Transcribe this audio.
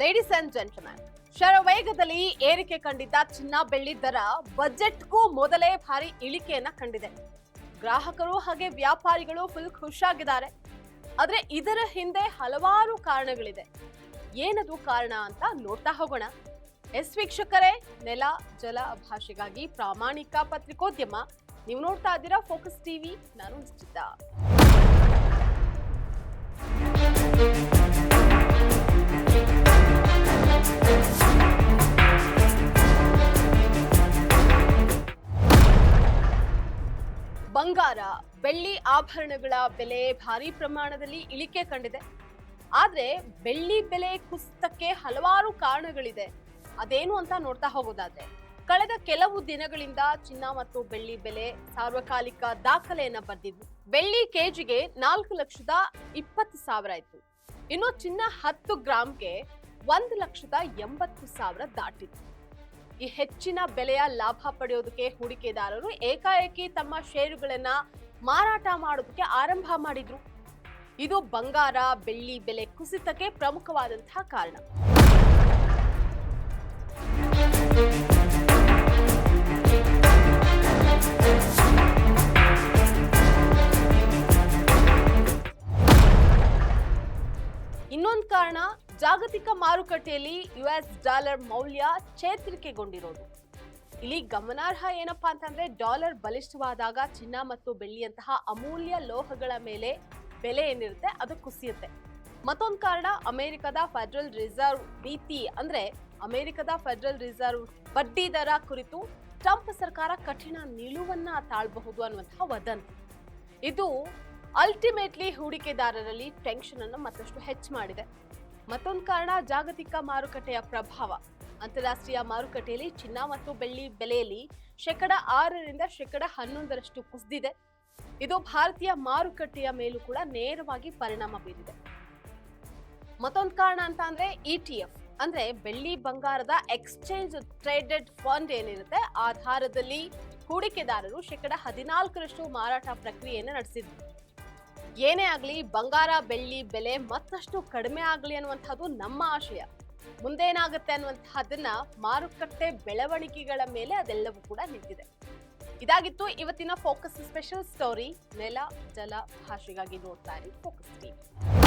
Ladies and gentleman ಶರವೇಗದಲ್ಲಿ ಏರಿಕೆ ಕಂಡಿದ್ದ ಚಿನ್ನ ಬೆಳ್ಳಿ ದರ ಬಜೆಟ್ಗೂ ಮೊದಲೇ ಭಾರಿ ಇಳಿಕೆಯನ್ನ ಕಂಡಿದೆ. ಗ್ರಾಹಕರು ಹಾಗೆ ವ್ಯಾಪಾರಿಗಳು ಫುಲ್ ಖುಷಿಯಾಗಿದ್ದಾರೆ. ಆದ್ರೆ ಇದರ ಹಿಂದೆ ಹಲವಾರು ಕಾರಣಗಳಿದೆ. ಏನದು ಕಾರಣ ಅಂತ ನೋಡ್ತಾ ಹೋಗೋಣ. ಎಸ್ ವೀಕ್ಷಕರೇ, ನೆಲ, ಜಲ ಭಾಷೆಗಾಗಿ ಪ್ರಾಮಾಣಿಕ ಪತ್ರಿಕೋದ್ಯಮ. ನೀವು ನೋಡ್ತಾ ಇದ್ದೀರಾ ಫೋಕಸ್ ಟಿವಿ ನಾನು ನಿಶ್ಚಿತ. ಬಂಗಾರ, ಬೆಳ್ಳಿ ಆಭರಣಗಳ ಬೆಲೆ ಭಾರಿ ಪ್ರಮಾಣದಲ್ಲಿ ಇಳಿಕೆ ಕಂಡಿದೆ. ಆದ್ರೆ ಬೆಳ್ಳಿ ಬೆಲೆ ಕುಸಿತಕ್ಕೆ ಹಲವಾರು ಕಾರಣಗಳಿದೆ. ಅದೇನು ಅಂತ ನೋಡ್ತಾ ಹೋಗೋದಾದ್ರೆ, ಕಳೆದ ಕೆಲವು ದಿನಗಳಿಂದ ಚಿನ್ನ ಮತ್ತು ಬೆಳ್ಳಿ ಬೆಲೆ ಸಾರ್ವಕಾಲಿಕ ದಾಖಲೆಯನ್ನ ಬರೆದಿದ್ವು. ಬೆಳ್ಳಿ ಕೆಜಿಗೆ ನಾಲ್ಕು ಲಕ್ಷದ ಇಪ್ಪತ್ತು ಸಾವಿರ ಇತ್ತು. ಇನ್ನು ಚಿನ್ನ ಹತ್ತು ಗ್ರಾಮ್ಗೆ ಒಂದು ಲಕ್ಷದ ಎಂಬತ್ತು ಸಾವಿರ ದಾಟಿತ್ತು. ಈ ಹೆಚ್ಚಿನ ಬೆಲೆಯ ಲಾಭ ಪಡೆಯೋದಕ್ಕೆ ಹೂಡಿಕೆದಾರರು ಏಕಾಏಕಿ ತಮ್ಮ ಷೇರುಗಳನ್ನ ಮಾರಾಟ ಮಾಡೋದಕ್ಕೆ ಆರಂಭ ಮಾಡಿದ್ರು. ಇದು ಬಂಗಾರ, ಬೆಳ್ಳಿ ಬೆಲೆ ಕುಸಿತಕ್ಕೆ ಪ್ರಮುಖವಾದಂತಹ ಕಾರಣ. ಇನ್ನೊಂದು ಕಾರಣ ಜಾಗತಿಕ ಮಾರುಕಟ್ಟೆಯಲ್ಲಿ ಯುಎಸ್ ಡಾಲರ್ ಮೌಲ್ಯ ಚೇತರಿಕೆಗೊಂಡಿರೋದು. ಇಲ್ಲಿ ಗಮನಾರ್ಹ ಏನಪ್ಪಾ ಅಂತಂದ್ರೆ ಡಾಲರ್ ಬಲಿಷ್ಠವಾದಾಗ ಚಿನ್ನ ಮತ್ತು ಬೆಳ್ಳಿಯಂತಹ ಅಮೂಲ್ಯ ಲೋಹಗಳ ಮೇಲೆ ಬೆಲೆ ಏನಿರುತ್ತೆ ಅದು ಕುಸಿಯುತ್ತೆ. ಮತ್ತೊಂದು ಕಾರಣ ಅಮೆರಿಕದ ಫೆಡರಲ್ ರಿಸರ್ವ್ ನೀತಿ ಅಂದ್ರೆ ಅಮೆರಿಕದ ಫೆಡರಲ್ ರಿಸರ್ವ್ ಬಡ್ಡಿ ದರ ಕುರಿತು ಟ್ರಂಪ್ ಸರ್ಕಾರ ಕಠಿಣ ನಿಲುವನ್ನ ತಾಳ್ಬಹುದು ಅನ್ನುವಂತಹ ವದಂತಿ. ಇದು ಅಲ್ಟಿಮೇಟ್ಲಿ ಹೂಡಿಕೆದಾರರಲ್ಲಿ ಟೆನ್ಷನ್ ಅನ್ನು ಮತ್ತಷ್ಟು ಹೆಚ್ಚು ಮಾಡಿದೆ. ಮತ್ತೊಂದು ಕಾರಣ ಜಾಗತಿಕ ಮಾರುಕಟ್ಟೆಯ ಪ್ರಭಾವ. ಅಂತಾರಾಷ್ಟ್ರೀಯ ಮಾರುಕಟ್ಟೆಯಲ್ಲಿ ಚಿನ್ನ ಮತ್ತು ಬೆಳ್ಳಿ ಬೆಲೆಯಲ್ಲಿ ಶೇಕಡ ಆರರಿಂದ ಶೇಕಡ ಹನ್ನೊಂದರಷ್ಟು ಕುಸಿದಿದೆ. ಇದು ಭಾರತೀಯ ಮಾರುಕಟ್ಟೆಯ ಮೇಲೂ ಕೂಡ ನೇರವಾಗಿ ಪರಿಣಾಮ ಬೀರಿದೆ. ಮತ್ತೊಂದು ಕಾರಣ ಅಂತ ಅಂದ್ರೆ ಇ ಟಿ ಎಫ್ ಅಂದ್ರೆ ಬೆಳ್ಳಿ ಬಂಗಾರದ ಎಕ್ಸ್ಚೇಂಜ್ ಟ್ರೇಡೆಡ್ ಫಂಡ್ ಏನಿರುತ್ತೆ, ಆಧಾರದಲ್ಲಿ ಹೂಡಿಕೆದಾರರು ಶೇಕಡ ಹದಿನಾಲ್ಕರಷ್ಟು ಮಾರಾಟ ಪ್ರಕ್ರಿಯೆಯನ್ನು ನಡೆಸಿದ್ರು. ಏನೇ ಆಗಲಿ, ಬಂಗಾರ, ಬೆಳ್ಳಿ, ಬೆಲೆ ಮತ್ತಷ್ಟು ಕಡಿಮೆ ಆಗಲಿ ಅನ್ನುವಂಥದ್ದು ನಮ್ಮ ಆಶಯ. ಮುಂದೇನಾಗುತ್ತೆ ಅನ್ನುವಂತಹದನ್ನ ಮಾರುಕಟ್ಟೆ ಬೆಳವಣಿಗೆಗಳ ಮೇಲೆ ಅದೆಲ್ಲವೂ ಕೂಡ ನಿಂತಿದೆ. ಇದಾಗಿತ್ತು ಇವತ್ತಿನ ಫೋಕಸ್ ಸ್ಪೆಷಲ್ ಸ್ಟೋರಿ ನೆಲ, ಜಲ ಭಾಷೆಗಾಗಿ ನೋಡ್ತಾ ಇರಿ ಫೋಕಸ್ ಟಿವಿ